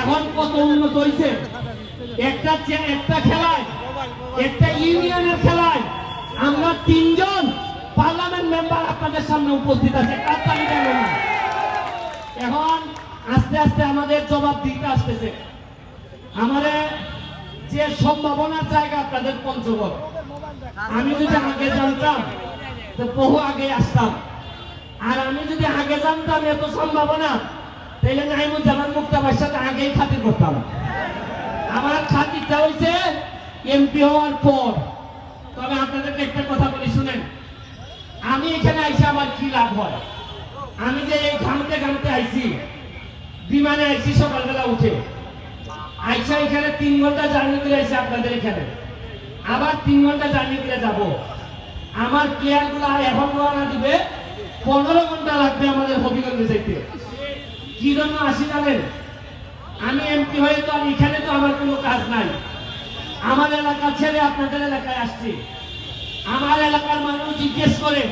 এখন কত উন্নত হয়েছে একটা একটা খেলায়, একটা ইউনিয়নের খেলায় আমরা তিনজন পার্লামেন্ট মেম্বার আপনাদের সামনে উপস্থিত আছে। এখন আস্তে আস্তে আমাদের জবাব দিতে আসতেছে। আমাদের যে সম্ভাবনার জায়গা আপনাদের পঞ্চগড়। আমি যদি আগে জানতাম, তো বহু আগে আসতাম। আর আমি যদি আগে জানতাম এত সম্ভাবনা তাহলে নাইমুজ্জামান মুক্তাবার সাথে আগেই খাতির করতাম। আমার খাতিরটা হয়েছে এমপি হওয়ার পর। তবে আপনাদেরকে একটা কথা বলি, শুনেন। আমি এখানে আইসে আমার কি লাভ হয়? আমি যে এই ঘামতে ঘামতে আইছি, বিমানে আইছি সকালবেলা উঠে। আইসা এখানে তিন ঘণ্টা জার্নি করে আইসি আপনাদের এখানে। আবার তিন ঘণ্টা জার্নি করে যাব। আমার প্লেয়ারগুলা এখন রওনা দিবে, পনেরো ঘণ্টা লাগবে আমাদের হবিগঞ্জে যাইতে। কি জন্য আসি জানেন? আমি এমপি হয়ে তো আমি এখানে তো আমার কোনো কাজ নাই। আমার এলাকা ছেড়ে আপনাদের এলাকায় আসছি। আমার এলাকার মানুষ জিজ্ঞেস করে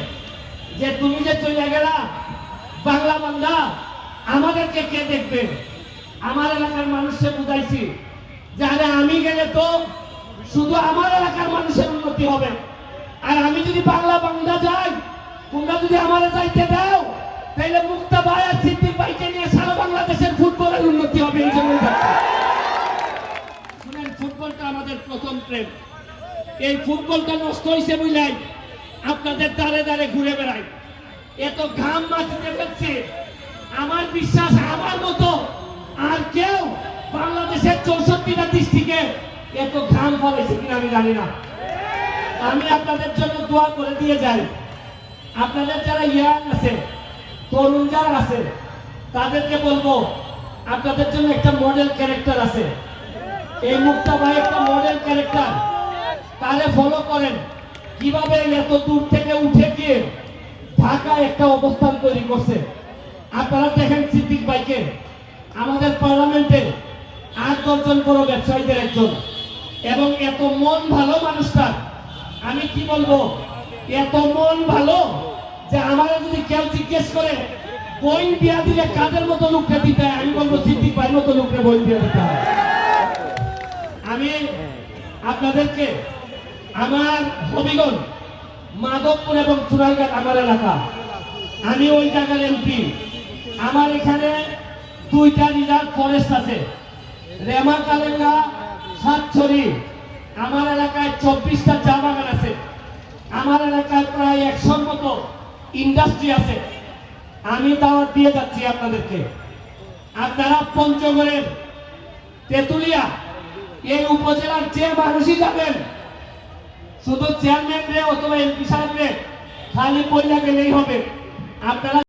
যে, তুমি যে চলে গেলা, বাংলা বাংলা আমাদেরকে কে দেখবে? আমার এলাকার মানুষকে বুঝাইছি যে, আরে আমি গেলে তো শুধু আমার এলাকার মানুষের উন্নতি হবে। আর আমি যদি বাংলা বাংলা যাই, তোমরা যদি আমার যাইতে দাও তাহলে মুক্তা ভাই আর সিদ্দিক নিয়ে সারা বাংলাদেশের ফুটবলের উন্নতি হবে এই জন্য যাচ্ছি। শুনেন আমাদের প্রথম প্রেম। এই ফুটবলটা নষ্ট হয়েছে বুঝলেন আপনাদের দাঁড়ে দাঁড়ে ঘুরে বেড়াই। এত ঘাম মাটিতে ফেলছে। আমার বিশ্বাস, আমার মতো আর কেউ বাংলাদেশের চৌষট্টিটা ডিস্ট্রিক্টে এত ঘাম ফলেছে কিনা আমি জানি না। আমি আপনাদের জন্য দোয়া করে দিয়ে যাই। আপনাদের যারা ইয়াং আছে, তরুণ যারা আছে, তাদেরকে বলব, আপনাদের জন্য একটা মডেল ক্যারেক্টার আছে। এই মুক্তা ভাই একটা মডেল ক্যারেক্টার তাহলে ফলো করেন। কীভাবে এত দূর থেকে উঠে গিয়ে ঢাকায় একটা অবস্থান তৈরি করছে? আপনারা দেখেন সিদ্দিক ভাইকে। আমাদের পার্লামেন্টে আট দশজন বড় ব্যবসায়ীদের একজন। এবং এত মন ভালো মানুষটার আমি কি বলব? এত মন ভালো যে আমার যদি কেউ জিজ্ঞেস করে বই দিয়া দিলে কাদের মতো লোককে দিতে? আমি বলব, সিদ্দিক ভাইয়ের মতো লোককে বই দিয়ে দিতে হয় আপনাদেরকে আমার হবিগঞ্জ, মাধবপুর এবং চুরাইঘাট আমার এলাকা। আমি ওই জায়গার এমপি আমার এখানে দুইটা রিজার্ভ ফরেস্ট আছে। রেমা কালেঙ্গা, সাতছড়ি। আমার এলাকায় চব্বিশটা চা বাগান আছে। আমার এলাকায় প্রায় একশোর মতো ইন্ডাস্ট্রি আছে। আমি দাওয়াত দিয়ে যাচ্ছি আপনাদেরকে। আপনারা পঞ্চগড়ের তেতুলিয়া এই উপজেলার যে মানুষই যাবেন, শুধু চেয়ারম্যান রে অথবা এমপি সাহেব রে, খালি পয়লা গেলেই হবে। আপনারা